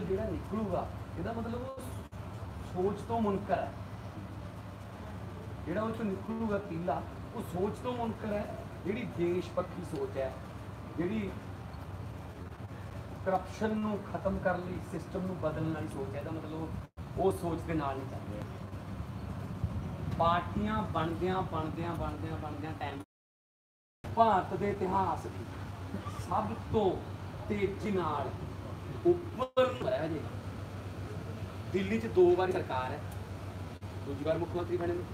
ਜਿਹੜਾ ਨਿਕਲੂਗਾ, ਇਹਦਾ ਮਤਲਬ ਉਹ ਸੋਚ ਤੋਂ ਮੁਨਕਰ ਹੈ। ਜਿਹੜਾ ਉਹ ਚੋਂ ਨਿਕਲੂਗਾ ਪੀਲਾ, ਉਹ ਸੋਚ ਤੋਂ ਮੁਨਕਰ ਹੈ। ਜਿਹੜੀ ਦੇਸ਼ ਪੱਖੀ ਸੋਚ ਹੈ, ਜਿਹੜੀ ਕਰਪਸ਼ਨ ਨੂੰ ਖਤਮ ਕਰਨ ਲਈ ਸਿਸਟਮ ਨੂੰ ਬਦਲਣ ਵਾਲੀ ਸੋਚ ਹੈ, ਇਹਦਾ ਮਤਲਬ ਉਹ- ਉਹ ਸੋਚ ਦੇ ਨਾਲ ਨਹੀਂ ਚੱਲ ਰਿਹਾ ਪਾਰਟੀਆਂ ਬਣਦਿਆਂ ਬਣਦਿਆਂ ਬਣਦਿਆਂ ਬਣਦਿਆਂ ਟਾਈਮ ਭਾਰਤ ਦੇ ਇਤਿਹਾਸ ਦੀ ਸਭ ਤੋਂ ਤੇਜ਼ੀ ਨਾਲ ਉੱਪਰ ਹੈ ਜੀ। ਦਿੱਲੀ 'ਚ ਦੋ ਵਾਰੀ ਸਰਕਾਰ ਹੈ। ਦੂਜੀ ਵਾਰ ਮੁੱਖ ਮੰਤਰੀ ਬਣੇ ਨੇ।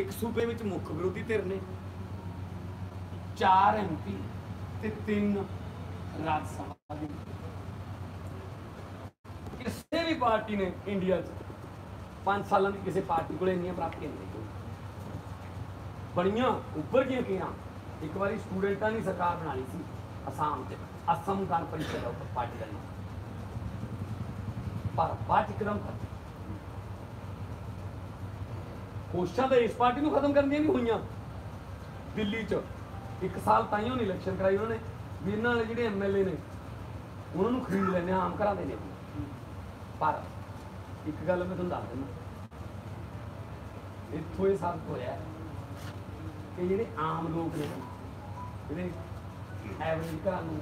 ਇੱਕ ਸੂਬੇ ਵਿੱਚ ਮੁੱਖ ਵਿਰੋਧੀ ਧਿਰ ਨੇ। ਚਾਰ ਐਮਪੀ ਤੇ ਤਿੰਨ ਰਾਜ ਸਭਾ ਦੇ। ਕਿਸੇ ਵੀ ਪਾਰਟੀ ਨੇ ਇੰਡੀਆ 'ਚ 5 ਸਾਲਾਂ ਦੀ ਕਿਸੇ ਪਾਰਟੀ ਕੋਲ ਇੰਨੀਆਂ ਪ੍ਰਾਪਤੀਆਂ ਨਹੀਂ ਬੜੀਆਂ ਉੱਪਰ ਗਈਆਂ ਕਿਹਾ ਇੱਕ ਵਾਰੀ ਸਟੂਡੈਂਟਾਂ ਦੀ ਸਰਕਾਰ ਬਣਾ ਲਈ ਸੀ ਅਸਾਮ ਤੇ ਅਸਮ ਗਣ ਪਰਿਸ਼ਦ ਦਾ ਉੱਪਰ ਪਾਰਟੀ ਦਾ ਇੱਕਦਮ ਕੋਸ਼ਿਸ਼ਾਂ ਤਾਂ ਇਸ ਪਾਰਟੀ ਨੂੰ ਖਤਮ ਕਰਨ ਦੀਆਂ ਵੀ ਹੋਈਆਂ ਦਿੱਲੀ 'ਚ ਇੱਕ ਸਾਲ ਤਾਈਓ ਨਹੀਂ ਇਲੈਕਸ਼ਨ ਕਰਾਈ ਉਹਨਾਂ ਨੇ ਵੀ ਇਹਨਾਂ ਵਾਲੇ ਜਿਹੜੇ ਐਮਐਲਏ ਨੇ ਉਹਨਾਂ ਨੂੰ ਖਰੀਦ ਲੈਣੇ ਆਮ ਘਰਾਂ ਦੇ ਨੇ ਪਰ ਇੱਕ ਗੱਲ ਮੈਂ ਤੁਹਾਨੂੰ ਦੱਸ ਦਿੰਦਾ ਇੱਥੋਂ ਇਹ ਸਾਬਤ ਹੋਇਆ ਕਿ ਜਿਹੜੇ ਆਮ ਲੋਕ ਨੇ ਜਿਹੜੇ ਐਵਰੇਜ ਘਰਾਂ ਨੂੰ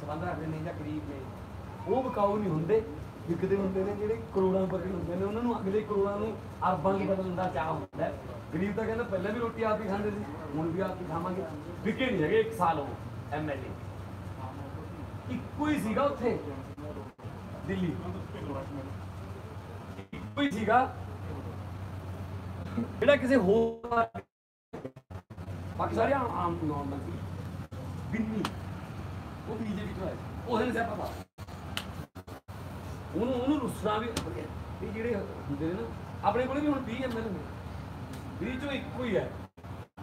ਸੰਬੰਧ ਰੱਖਦੇ ਨੇ ਜਾਂ ਗਰੀਬ ਨੇ। ਉਹ ਵਿਕਾਊ ਨਹੀਂ ਹੁੰਦੇ। ਵਿਕਦੇ ਹੁੰਦੇ ਨੇ ਜਿਹੜੇ ਕਰੋੜਾਂ ਰੁਪਏ ਹੁੰਦੇ ਨੇ। ਉਹਨਾਂ ਨੂੰ ਅਗਲੇ ਕਰੋੜਾਂ ਨੂੰ ਅਰਬਾਂ ਚ ਬਦਲਣ ਦਾ ਚਾਹ ਹੁੰਦਾ ਗਰੀਬ ਤਾਂ ਕਹਿੰਦਾ ਪਹਿਲਾਂ ਵੀ ਰੋਟੀ ਆਪ ਹੀ ਖਾਂਦੇ ਸੀ, ਹੁਣ ਵੀ ਆਪ ਹੀ ਖਾਵਾਂਗੇ। ਵਿਕੇ ਨਹੀਂ ਹੈਗੇ ਇੱਕ ਸਾਲ ਉਹ ਐਮਐਲਏ ਇੱਕੋ ਹੀ ਸੀਗਾ ਉੱਥੇ। ਦਿੱਲੀ। ਇੱਕੋ ਹੀ ਸੀਗਾ। ਜਿਹੜਾ ਕਿਸੇ ਹੋਰ ਬਾਕੀ ਸਾਰੇ ਆਮ ਆਮ ਸੀ। ਬਿੰਨੀ ਉਹ ਬੀਜੇਪੀ ਤੋਂ ਆਇਆ ਉਹਦੇ ਨੇ ਸਿਆਪਾ ਪਾ ਉਹਨੂੰ ਉਹਨੂੰ ਰੁੱਸਣਾ ਵੀ ਇਹ ਜਿਹੜੇ ਹੁੰਦੇ ਨੇ ਨਾ, ਆਪਣੇ ਕੋਲੇ ਵੀ ਹੁਣ 20 ਐਮਐਲ ਨੇ। 20 ਚੋਂ ਇੱਕੋ ਹੀ ਹੈ।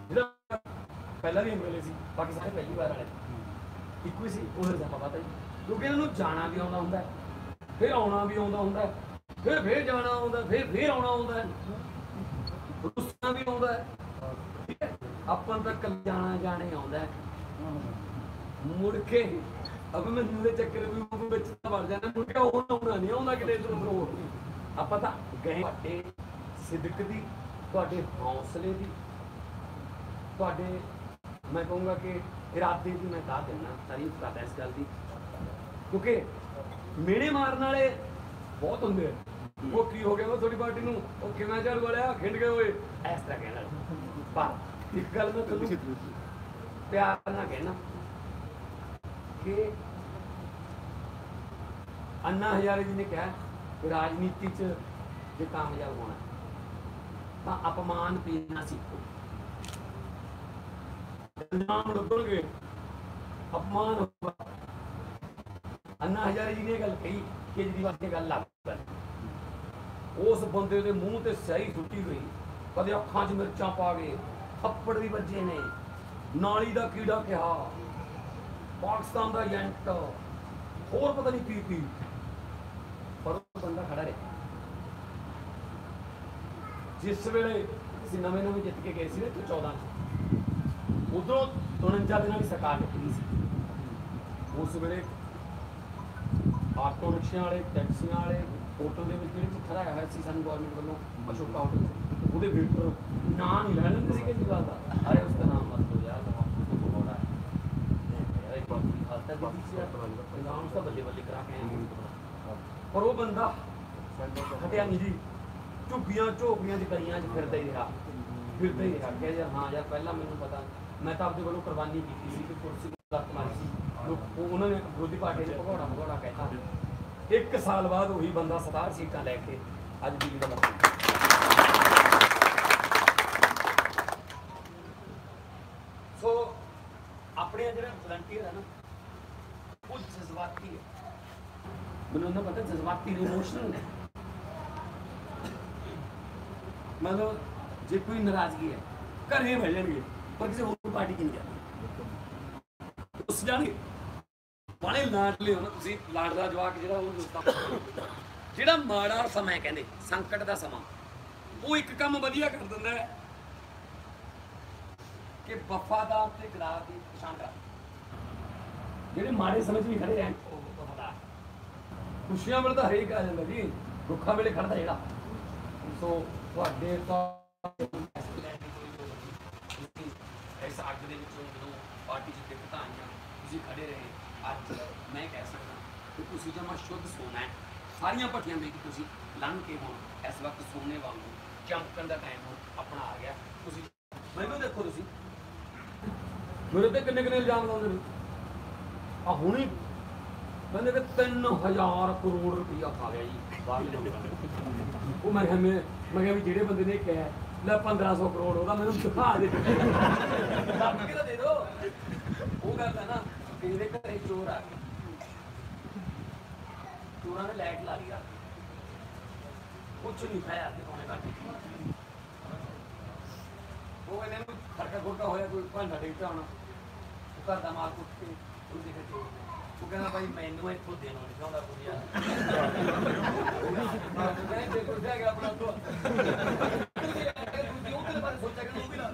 ਜਿਹੜਾ ਪਹਿਲਾਂ ਵੀ ਐਮਐਲਏ ਸੀ ਬਾਕੀ ਸਾਰੇ ਪਹਿਲੀ ਵਾਰ ਵਾਲੇ। ਇੱਕੋ ਹੀ ਸੀ ਉਹਦੇ ਸਿਆਪਾ ਪਤਾ ਕਿਉਂਕਿ ਇਹਨਾਂ ਨੂੰ ਜਾਣਾ ਵੀ ਆਉਂਦਾ ਹੁੰਦਾ ਫਿਰ ਆਉਣਾ ਵੀ ਆਉਂਦਾ ਹੁੰਦਾ ਫਿਰ ਫਿਰ ਜਾਣਾ ਆਉਂਦਾ ਫਿਰ ਫਿਰ ਆਉਣਾ ਆਉਂਦਾ ਰੁੱਸਣਾ ਵੀ ਆਉਂਦਾ ਠੀਕ ਹੈ। ਆਪਾਂ ਨੂੰ ਤਾਂ ਕੱਲ ਜਾਣਾ ਜਾਣੇ ਆਉਂਦਾ ਮੁੜ ਕੇ ਅਬ ਮੈਨੂੰ ਦੇ ਚੱਕਰ ਵੀ ਵਿੱਚ ਵੜ ਜਾਣਾ ਮੁੜ ਕੇ ਉਹ ਆਉਣਾ ਨਹੀਂ ਆਉਂਦਾ ਕਿਤੇ ਉਧਰ ਹੋਰ ਆਪਾਂ ਤਾਂ ਗਏ ਤੁਹਾਡੇ ਸਿਦਕ ਦੀ ਤੁਹਾਡੇ ਹੌਸਲੇ ਦੀ। ਤੁਹਾਡੇ ਮੈਂ ਕਹੂੰਗਾ ਕਿ ਇਰਾਦੇ ਦੀ ਮੈਂ ਕਹਾ ਦਿੰਦਾ ਤਾਰੀਫ ਕਰਦਾ ਇਸ ਗੱਲ ਦੀ। ਕਿਉਂਕਿ ਮੇੜੇ ਮਾਰਨ ਵਾਲੇ ਬਹੁਤ ਹੁੰਦੇ ਆ। ਉਹ ਕੀ ਹੋ ਗਿਆ ਉਹ ਤੁਹਾਡੀ ਪਾਰਟੀ ਨੂੰ ਉਹ ਕਿਵੇਂ ਝੜ ਵਾਲਿਆ ਖਿੰਡ ਗਏ ਓਏ ਇਸ ਤਰ੍ਹਾਂ ਕਹਿਣਾ ਪਰ ਇੱਕ ਗੱਲ ਮੈਂ ਤੁਹਾਨੂੰ ਪਿਆਰ ਨਾਲ ਕਹਿਣਾ ਕਿ ਅੰਨਾ ਹਜ਼ਾਰੇ ਜੀ ਨੇ ਕਿਹਾ ਕਿ ਰਾਜਨੀਤੀ 'ਚ ਜੇ ਕਾਮਯਾਬ ਹੋਣਾ ਤਾਂ ਅਪਮਾਨ ਪੀਣਾ ਸਿੱਖੋ ਨਾਮ ਲੱਗਣਗੇ, ਅਪਮਾਨ ਹੋਊਗਾ। ਅੰਨਾ ਹਜ਼ਾਰੇ ਜੀ ਨੇ ਇਹ ਗੱਲ ਕਹੀ ਕੇਜਰੀਵਾਲ ਦੀ ਗੱਲ ਲੱਗ ਪਈ ਉਸ ਬੰਦੇ ਦੇ ਮੂੰਹ ਤੇ ਸਹੀ ਸੁੱਟੀ ਗਈ ਕਦੇ ਅੱਖਾਂ 'ਚ ਮਿਰਚਾਂ ਪਾ ਗਏ ਥੱਪੜ ਵੀ ਵੱਜੇ ਨੇ। ਨਾਲੀ ਦਾ ਕੀੜਾ ਕਿਹਾ। ਪਾਕਿਸਤਾਨ ਦਾ ਏਜੰਟ, ਹੋਰ ਪਤਾ ਨਹੀਂ ਕੀ ਕੀ। ਪਰ ਬੰਦਾ ਖੜਾ ਰਿਹਾ। ਜਿਸ ਵੇਲੇ ਅਸੀਂ ਨਵੇਂ ਨਵੇਂ ਜਿੱਤ ਕੇ ਗਏ ਸੀ ਨਾ 14 ਚ, ਉਧਰੋਂ 49 ਦਿਨਾਂ ਦੀ ਸਰਕਾਰ ਨਿਕਲੀ ਸੀ। ਉਸ ਵੇਲੇ ਆਟੋ ਰਿਕਸ਼ਿਆਂ ਵਾਲੇ, ਟੈਕਸੀਆਂ ਵਾਲੇ, ਹੋਟਲ ਦੇ ਵਿੱਚ ਜਿਹੜੇ ਖੜਾ ਹੋਇਆ ਸੀ ਸਾਨੂੰ ਗਵਰਨਮੈਂਟ ਵੱਲੋਂ, ਅਸ਼ੋਕਾ ਹੋਟਲ ਉਹਦੇ ਵੇਟਰ ਨਾਂ ਨਹੀਂ ਲੈਣ ਦਿੰਦੇ ਸੀ ਕੇਜਰੀਵਾਲ ਦਾ। ਅਰੇ ਉਸ ਦਾ ਨਾਮ ਮਤ ਲੋ ਯਾਰ ਬੜਾ ਯਾਰ ਇੱਕ ਵਾਰ ਕੀ ਬੱਲੇ ਬੱਲੇ ਕਰਾ ਕੇ ਪਰ ਉਹ ਬੰਦਾ ਹਟਿਆ ਨਹੀਂ ਜੀ। ਝੁੱਗੀਆਂ ਝੋਪੜੀਆਂ ਚ ਗਲੀਆਂ 'ਚ ਫਿਰਦਾ ਹੀ ਰਿਹਾ। ਫਿਰਦਾ ਹੀ ਰਿਹਾ। ਕਹਿੰਦੇ ਹਾਂ ਯਾਰ, ਪਹਿਲਾਂ ਮੈਨੂੰ ਪਤਾ। ਮੈਂ ਤਾਂ ਆਪਦੇ ਵੱਲੋਂ ਕੁਰਬਾਨੀ ਕੀਤੀ ਸੀ ਕਿ ਕੁਰਸੀ ਲੱਤ ਮਾਰੀ ਸੀ। ਲੋਕ ਉਹਨਾਂ ਨੇ ਵਿਰੋਧੀ ਪਾਰਟੀ ਨੇ ਭਗੌੜਾ ਭਗੌੜਾ ਕਹਿਤਾ। ਇੱਕ ਸਾਲ ਬਾਅਦ ਉਹੀ ਬੰਦਾ 67 ਸੀਟਾਂ ਲੈ ਕੇ ਅੱਜ ਦਿੱਲੀ ਦਾ ਮੰਤਰੀ। ਸੋ ਆਪਣੇ ਜਿਹੜਾ ਵਲੰਟੀਅਰ ਹੈ ਨਾ ਜਜ਼ਬਾਤੀ ਹੈ ਮੈਨੂੰ ਨਾ ਪਤਾ ਜਜ਼ਬਾਤੀ ਨੇ ਇਮੋਸ਼ਨਲ ਨੇ ਮਤਲਬ ਜੇ ਕੋਈ ਨਾਰਾਜ਼ਗੀ ਹੈ ਘਰੇ ਬਹਿ ਜਾਣਗੇ ਪਰ ਕਿਸੇ ਹੋਰ ਪਾਰਟੀ ਕੀ ਨਹੀਂ ਜਾਂਦੇ ਉਸ ਜਾਣਗੇ ਬਾਲੇ ਲਾਡਲੇ ਹੋ ਨਾ ਤੁਸੀਂ ਲਾਡਲਾ ਜਵਾਕ ਜਿਹੜਾ ਉਹ ਦੋਸਤਾਂ ਜਿਹੜਾ ਮਾੜਾ ਸਮਾਂ ਹੈ ਕਹਿੰਦੇ ਸੰਕਟ ਦਾ ਸਮਾਂ ਉਹ ਇੱਕ ਕੰਮ ਵਧੀਆ ਕਰ ਦਿੰਦਾ ਹੈ ਕਿ ਵਫਾਦਾਰ ਤੇ ਗਰਾਰ ਦੀ ਪਛਾਣ ਕਰਾ ਜਿਹੜੇ ਮਾੜੇ ਸਮਝ ਵੀ ਖੜੇ ਰਹਿਣ ਖੁਸ਼ੀਆਂ ਵੇਲੇ ਤਾਂ ਹਰੇਕ ਆ ਜਾਂਦਾ ਜੀ ਦੁੱਖਾਂ ਵੇਲੇ ਖੜਦਾ ਜਿਹੜਾ। ਸੋ ਤੁਹਾਡੇ ਤਾਂ ਇਸ ਅੱਗ ਦੇ ਵਿੱਚੋਂ ਜਦੋਂ ਪਾਰਟੀ 'ਚ ਦਿੱਕਤਾਂ ਆਈਆਂ ਤੁਸੀਂ ਖੜੇ ਰਹੇ। ਅੱਜ ਮੈਂ ਕਹਿ ਸਕਦਾ ਕਿ ਤੁਸੀਂ ਜਮਾ ਸ਼ੁੱਧ ਸੋਨਾ ਹੈ। ਸਾਰੀਆਂ ਦੇ ਕੇ ਤੁਸੀਂ ਲੰਘ ਕੇ ਹੁਣ ਇਸ ਵਕਤ ਸੋਨੇ ਵਾਂਗੂ ਚਮਕਣ ਦਾ ਟਾਈਮ ਹੁਣ ਆਪਣਾ ਆ ਗਿਆ। ਤੁਸੀਂ ਮੈਨੂੰ ਦੇਖੋ ਤੁਸੀਂ। ਮੇਰੇ ਤੇ ਕਿੰਨੇ ਕਿੰਨੇ ਇਲਜ਼ਾਮ ਲਾਉਂਦੇ ਨੇ। ਆ ਹੁਣੀ ਕਹਿੰਦੇ ਕਿ 3000 ਕਰੋੜ ਰੁਪਇਆ ਖਾ ਗਿਆ ਜੀ ਬਾਹਰਲੇ ਲੋਕਾਂ ਉਹ ਮੈਂ ਕਿਹਾ ਮੈਂ ਮੈਂ ਕਿਹਾ ਵੀ ਜਿਹੜੇ ਬੰਦੇ ਨੇ ਕਿਹਾ ਲੈ 1500 ਕਰੋੜ ਉਹਦਾ ਮੈਨੂੰ ਦਿਖਾ ਦੇ ਦੱਬ ਕੇ ਤਾਂ ਦੇ ਦਿਓ ਉਹ ਗੱਲ ਹੈ ਨਾ ਕਿ ਘਰੇ ਚੋਰ ਆ ਗਏ ਚੋਰਾਂ ਨੇ ਲਾਈਟ ਲਾ ਲਿਆ ਕੁਛ ਨਹੀਂ ਖਾਇਆ ਤੇ ਕੋਨੇ ਕੱਟ ਉਹ ਇਹਨਾਂ ਨੂੰ ਖੜਕਾ ਖੁੜਕਾ ਹੋਇਆ ਕੋਈ ਭਾਂਡਾ ਡੇਟਾ ਹੋਣਾ ਘਰ ਦਾ ਮਾਲ ਕੁੱਟ ਕੇ ਉਹ ਦੇਖੇ ਚੋਰ ਉਹ ਕਹਿੰਦਾ ਭਾਈ ਮੈਨੂੰ ਇੱਥੋਂ ਦੇਣਾ ਨਹੀਂ ਚਾਹੁੰਦਾ ਕੋਈ ਯਾਰ ਮੈਂ ਜੇ ਕੋਈ ਜਾ ਆਪਣਾ ਤੋਂ ਦੂਜੀ ਉਹਦੇ ਬਾਰੇ ਸੋਚਿਆ ਕਿ ਉਹ ਵੀ ਲਾ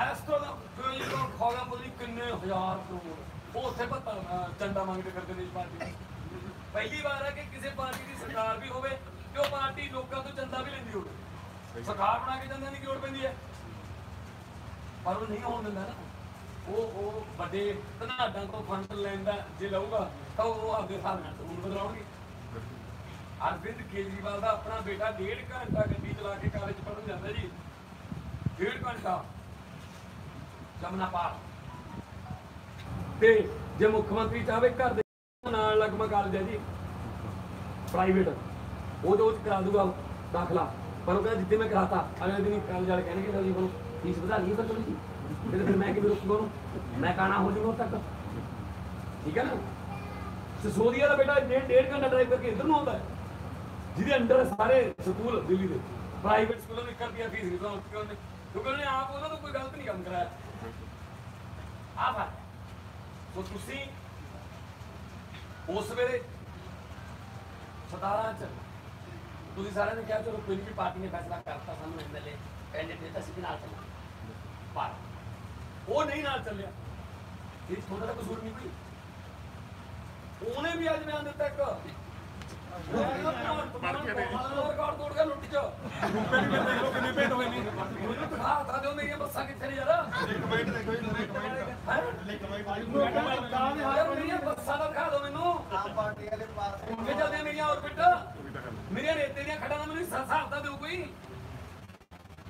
ਐਸਟੋ ਦਾ ਕੋਈ ਕੋ ਖੋਗਾ ਬੋਲੀ ਕਿੰਨੇ ਹਜ਼ਾਰ ਕਰੋੜ ਉਹ ਉੱਥੇ ਪਤਾ ਅਹ, ਚੰਦਾ ਮੰਗਦੇ ਕਰਦੇ ਨੇ ਇਸ ਪਾਰਟੀ ਪਹਿਲੀ ਵਾਰ ਹੈ ਕਿ ਕਿਸੇ ਪਾਰਟੀ ਦੀ ਸਰਕਾਰ ਵੀ ਹੋਵੇ ਤੇ ਉਹ ਪਾਰਟੀ ਲੋਕਾਂ ਤੋਂ ਚੰਦਾ ਵੀ ਲੈਂਦੀ ਹੋਵੇ। ਸਰਕਾਰ ਬਣਾ ਕੇ ਚੰਦਿਆਂ ਦੀ ਲੋੜ ਪੈਂਦੀ ਹੈ? ਪਰ ਉਹ ਨਹੀਂ ਹੋਣ ਦਿੰਦਾ ਨਾ। ਉਹ ਉਹ ਵੱਡੇ ਧਨਾਡਾਂ ਤੋਂ ਫੰਡ ਲੈਂਦਾ, ਜੇ ਲਊਗਾ, ਤਾਂ ਉਹ ਆਪਦੇ ਹਿਸਾਬ ਨਾਲ ਕਾਨੂੰਨ ਬਦਲਾਉਣਗੇ। ਅਰਵਿੰਦ ਕੇਜਰੀਵਾਲ ਦਾ ਆਪਣਾ ਬੇਟਾ ਡੇਢ ਘੰਟਾ ਗੱਡੀ ਚਲਾ ਕੇ ਕਾਲਜ ਪੜ੍ਹਨ ਜਾਂਦਾ ਜੀ। ਡੇਢ ਘੰਟਾ। ਜਮਨਾ ਪਾਰ ਤੇ ਜੇ ਮੁੱਖ ਮੰਤਰੀ ਚਾਹਵੇ, ਘਰ ਦੇ ਨਾਲ ਲੱਗਮਾ ਕਾਲਜ ਹੈ ਜੀ। ਪ੍ਰਾਈਵੇਟ ਉਹ ਚ ਕਰਾ ਦੂਗਾ ਦਾਖਲਾ। ਪਰ ਉਹ ਕਹਿੰਦਾ ਜਿੱਥੇ ਮੈਂ ਕਰਾਤਾ ਅਗਲੇ ਦਿਨ ਹੀ ਕਾਲਜ ਵਾਲੇ ਕਹਿਣਗੇ ਤਾਂ ਜੀ ਹੁਣ ਫੀਸ ਵਧਾ ਲਈ ਤਾਂ ਚਲੋ ਜੀ ਤੇ ਫਿਰ ਮੈਂ ਕਿਵੇਂ ਰੁਕੂਗਾ ਉਹਨੂੰ? ਮੈਂ ਕਾਣਾ ਹੋ ਜਾਊਗਾ ਤੱਕ? ਠੀਕ ਹੈ ਨਾ? ਸਸੋਦੀਆ ਦਾ ਬੇਟਾ ਡੇਢ ਡੇਢ ਘੰਟਾ ਡਰਾਈਵ ਕਰਕੇ ਇੱਧਰ ਨੂੰ ਆਉਂਦਾ ਹੈ, ਜਿਹਦੇ ਅੰਡਰ ਸਾਰੇ ਸਕੂਲ ਦਿੱਲੀ ਦੇ। ਪ੍ਰਾਈਵੇਟ ਸਕੂਲਾਂ ਵਿੱਚ ਕਰਦੀਆਂ ਫੀਸ ਨਹੀਂ ਤਾਂ ਕਿਉਂ ਕਿਉਂਕਿ ਉਹਨੇ ਆਪ ਉਹਨਾਂ ਤੋਂ ਕੋਈ ਗਲਤ ਨਹੀਂ ਕੰਮ ਕਰਾਇਆ। ਆ ਬਾਤ ਸੋ ਤੁਸੀਂ ਉਸ ਵੇਲੇ 17 ਚ ਤੁਸੀਂ ਸਾਰਿਆਂ ਨੇ ਕਿਹਾ ਚਲੋ ਕੋਈ ਵੀ ਪਾਰਟੀ ਨੇ ਫੈਸਲਾ ਕਰਤਾ ਸਾਨੂੰ ਐਮਐਲਏ ਕੈਂਡੀਡੇਟ ਅਸੀਂ ਵੀ ਨਾਲ ਚੱਲਾਂਗੇ। ਪਰ ਉਹ ਨਹੀਂ ਨਾਲ ਚੱਲਿਆ। ਇਹ ਤੁਹਾਡਾ ਤਾਂ ਕਸੂਰ ਨਹੀਂ ਕੋਈ। ਉਹਨੇ ਵੀ ਅੱਜ ਬਿਆਨ ਦਿੱਤਾ ਇੱਕ। ਰਿਕਾਰਡ ਤੋੜ ਕੇ ਲੁੱਟ ਚ ਕਿੰਨੇ ਭੇਟ ਹੋਏ ਨੇ ਮੈਨੂੰ ਦਿਖਾ ਤਾ ਦਿਓ ਮੇਰੀਆਂ ਬੱਸਾਂ ਕਿੱਥੇ ਨੇ ਯਾਰ। ਇੱਕ ਮਿੰਟ ਦੇਖੋ ਜੀ ਇੱਕ ਮਿੰਟ। ਹੈਂ? ਇੱਕ ਯਾਰ ਮੇਰੀਆਂ ਬੱਸਾਂ ਦਾ ਦਿਖਾ ਦਿਓ ਮੈਨੂੰ ਆਮ ਪਾਰਟੀ ਵਾਲੇ ਪਾਸ ਕਿੱਥੇ ਚੱਲਦੀਆਂ ਮੇਰੀਆਂ ਔਰਬਿਟ ਮੇਰੀਆਂ ਰੇਤੇ ਦੀਆਂ ਖੜਾਂ ਦਾ ਮੈਨੂੰ ਹਿਸਾਬ ਤਾਂ ਦਿਓ ਕੋਈ।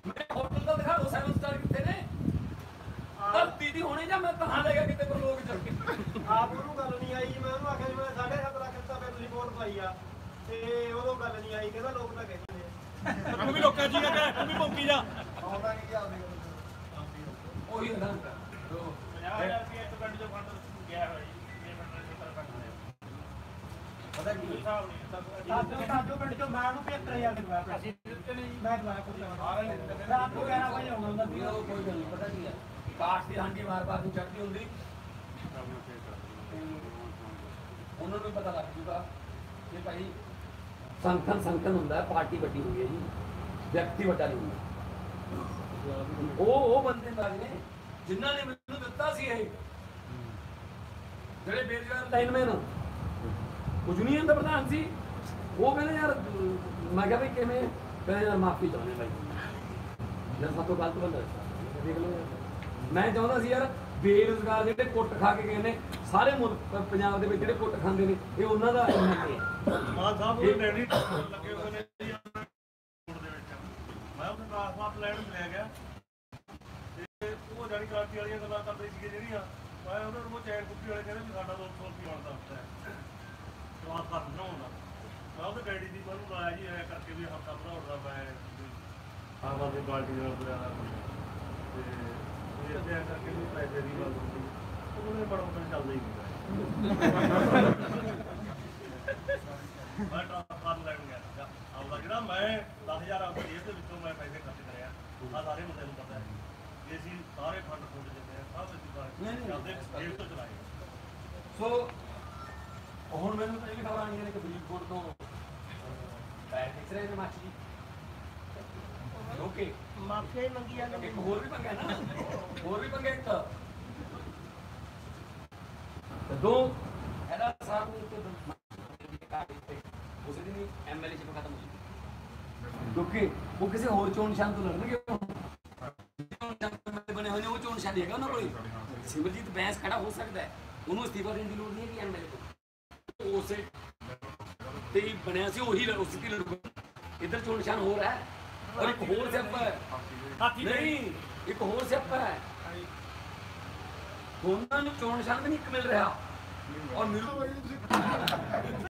ਮੇਰੇ ਹੋਟਲ ਦਾ ਦਿਖਾ ਦਿਓ ਸੈਵਨ ਸਟਾਰ ਕਿੱਥੇ ਨੇ। ਧਰਤੀ ਦੀ ਹੋਣੀ ਜਾਂ ਮੈਂ ਤਾਂ ਲੈ ਗਿਆ ਕਿਤੇ ਕੋਈ ਲੋਕ ਚੱਲ ਕੇ? ਆਪ ਨੂੰ ਗੱਲ ਨਹੀਂ ਆਈ ਮੈਂ ਉਹਨੂੰ ਆਖਿਆ ਜੀ ਮੈਂ 7.5 ਲੱਖ ਦਿੱਤਾ ਮੈਂ ਤੁਸੀਂ ਵੋਟ ਪਾਈ ਆ। ਤੇ ਉਦੋਂ ਗੱਲ ਨਹੀਂ ਆਈ ਕਹਿੰਦਾ ਲੋਕ ਤਾਂ ਕਹਿੰਦੇ ਨੇ। ਤੂੰ ਵੀ ਲੋਕਾਂ ਜੀ ਕਹੇ ਤੂੰ ਵੀ ਭੌਂਕੀ ਜਾ। ਆਉਂਦਾ ਨਹੀਂ ਕਿ ਆਉਂਦੇ ਉਹੀ ਹੁੰਦਾ 50000 ਰੁਪਏ ਇੱਕ ਪਿੰਡ ਚੋਂ ਫੰਡ ਗਿਆ ਹੋਇਆ ਜੀ ਇਹ ਪਿੰਡ ਦੇ ਸਰਪੰਚ ਨੇ ਨਹੀਂ ਦਿੱਤਾ ਸਾਡੋ ਪਿੰਡ ਚੋਂ ਮੈਂ ਉਹਨੂੰ 75000 ਦਿਵਾਇਆ ਅਸੀਂ ਦਿੱਤੇ ਨਹੀਂ ਮੈਂ ਦਵਾਇਆ ਕੋਈ ਆਪ ਨੂੰ। ਕਹਿਣਾ ਭਾਈ ਆਉਣਾ ਹੁੰਦਾ ਵੀਰੋ ਕੋਈ ਗੱਲ ਨਹੀਂ ਪਤਾ ਕੀ ਹੈ? ਕਾਸ਼ ਦੀ ਹਾਂਡੀ ਵਾਰ-ਵਾਰ ਨਹੀਂ ਚੜਦੀ ਹੁੰਦੀ। ਉਹਨਾਂ ਨੂੰ ਪਤਾ ਲੱਗ ਜੂਗਾ ਕਿ ਭਾਈ ਸੰਗਠਨ ਸੰਗਠਨ ਹੁੰਦਾ ਪਾਰਟੀ ਵੱਡੀ ਹੁੰਦੀ ਹੈ ਜੀ। ਵਿਅਕਤੀ ਵੱਡਾ ਨਹੀਂ ਹੁੰਦਾ। ਉਹ ਉਹ ਬੰਦੇ ਬਾਜ ਨੇ ਜਿਨ੍ਹਾਂ ਨੇ ਮੈਨੂੰ ਦਿੱਤਾ ਸੀ ਇਹ। ਜਿਹੜੇ ਬੇਰੁਜ਼ਗਾਰ ਲਾਈਨਮੈਨ ਕੁਝ ਨਹੀਂ ਹੁੰਦਾ ਪ੍ਰਧਾਨ ਸੀ ਉਹ ਕਹਿੰਦੇ ਯਾਰ ਮੈਂ ਕਿਹਾ ਵੀ ਕਿਵੇਂ? ਕਹਿੰਦੇ ਯਾਰ ਮਾਫੀ ਚਾਹੁੰਦੇ ਭਾਈ। ਯਾਰ ਸਾਤੋਂ ਗਲਤ ਬੰਦਾ। ਦੇਖ ਲਓ। ਮੈਂ ਚਾਹੁੰਦਾ ਸੀ ਯਾਰ ਬੇਰੁਜ਼ਗਾਰ ਜਿਹੜੇ ਕੁੱਟ ਖਾ ਕੇ ਗਏ ਨੇ ਸਾਰੇ ਮੁਲਕ ਪੰਜਾਬ ਦੇ ਵਿੱਚ ਜਿਹੜੇ ਕੁੱਟ ਖਾਂਦੇ ਨੇ ਇਹ ਉਹਨਾਂ ਦਾ ਮਾਨ ਸਾਹਿਬ ਉਹ ਡੈਡੀ ਲੱਗੇ ਹੋਏ ਨੇ ਜੀ ਦੇ ਵਿੱਚ। ਮੈਂ ਉਹਨੂੰ ਟ੍ਰਾਂਸਫਾਰਮਰ ਲੈਣ ਲੈ ਗਿਆ। ਤੇ ਉਹ ਜਾਨੀ ਕ੍ਰਾਂਤੀ ਵਾਲੀਆਂ ਗੱਲਾਂ ਕਰਦੇ ਸੀਗੇ ਜਿਹੜੀਆਂ। ਮੈਂ ਉਹਨਾਂ ਨੂੰ ਉਹ ਚੈਨ ਕੁੱਪੀ ਵਾਲੇ ਕਹਿੰਦੇ ਵੀ ਸਾਡਾ 200 ਰੁਪਏ ਬਣਦਾ ਹੁੰਦਾ ਹੈ ਟ੍ਰਾਂਸਫਾਰਮਰ ਬਣਾਉਣ ਦਾ। ਮੈਂ ਉਹਦੇ ਡੈਡੀ ਦੀ ਮੈਨੂੰ ਲਾਇਆ ਜੀ ਐ ਕਰਕੇ ਵੀ ਹਫਤਾ ਬਣਾਉਣ ਦਾ ਮੈਂ ਆਵਾਂ ਦੀ ਬਾਲਟੀ ਨਾਲ ਬੁਲਾਇਆ ਤੇ ਇਹ ਐਂ ਕਰਕੇ ਵੀ ਪੈਸੇ ਦੀ ਗੱਲ ਹੁੰਦੀ। ਉਹਨੇ ਬੜਾ ਬੜਾ ਚੱਲਦਾ ਹੀ ਹੁੰਦਾ ਮੈਂ ਟ੍ਰਾਂਸਫਰ ਲੈਣ ਗਿਆ। ਆਪਦਾ ਜਿਹੜਾ ਮੈਂ 10000 ਆਪਣੀ ਜੇਬ ਦੇ ਵਿੱਚੋਂ ਮੈਂ ਪੈਸੇ ਖਰਚ ਕਰਿਆ। ਆ ਸਾਰੇ ਬੰਦੇ ਨੂੰ ਪਤਾ ਹੈ। ਕਿ ਅਸੀਂ ਸਾਰੇ ਫੰਡ ਫੁੱਟ ਦਿੰਦੇ ਆ ਸਭ ਅਸੀਂ ਨਹੀਂ, ਨਹੀਂ, ਆਪਦੇ ਜੇਬ ਤੋਂ ਚਲਾਏ। ਸੋ ਹੁਣ ਮੈਨੂੰ ਤਾਂ ਇਹ ਖਬਰ ਆਈਆਂ ਨੇ ਕਿ ਫਰੀਦਕੋਟ ਤੋਂ ਪੈਰ ਖਿੱਚ ਰਹੇ ਨੇ ਮਾਚੀ ਓਕੇ ਮਾਫੀਆ ਹੀ ਮੰਗੀ ਜਾਂਦੇ ਇੱਕ ਹੋਰ ਵੀ ਪੰਗਾ ਹੈ ਨਾ। ਹੋਰ ਵੀ ਪੰਗਾ ਇੱਕ। ਦੋ ਇਹਦਾ ਸਾਹਿਬ ਨੂੰ ਤੇ ਉਸੇ ਦਿਨ ਐਮਐਲਏ ਚ ਖਤਮ ਹੋ ਜੂਗੀ ਕਿਉਂਕਿ ਉਹ ਕਿਸੇ ਹੋਰ ਚੋਣ ਨਿਸ਼ਾਨ ਤੋਂ ਲੜਨਗੇ ਨਿਸ਼ਾਨ ਬਣੇ ਹੋਏ ਨੇ ਉਹ ਚੋਣ ਨਿਸ਼ਾਨ ਹੈਗਾ ਉਹਨਾਂ ਕੋਲ। ਸਿਮਰਜੀਤ ਬੈਂਸ ਖੜਾ ਹੋ ਸਕਦਾ ਹੈ। ਉਹਨੂੰ ਅਸਤੀਫਾ ਦੇਣ ਦੀ ਲੋੜ ਨਹੀਂ ਹੈ ਕਿ ਐਮਐਲਏ ਤੋਂ ਉਹ ਉਸੇ ਤੇ ਹੀ ਬਣਿਆ ਸੀ ਉਹੀ ਉਸੇ ਦੀ ਲੜੂਗਾ ਇੱਧਰ ਚੋਣ ਨਿਸ਼ਾਨ ਹੋਰ ਹੈ। ਔਰ ਇੱਕ ਹੋਰ ਸਿਆਪਾ ਹੈ। ਹਾਥੀ ਨਹੀਂ ਇੱਕ ਹੋਰ ਸਿਆਪਾ ਹੈ। ਦੋਨਾਂ ਨੂੰ ਚੋਣ ਨਿਸ਼ਾਨ ਵੀ ਨਹੀਂ ਇੱਕ ਮਿਲ ਰਿਹਾ। ਔਰ ਮਿਲੂ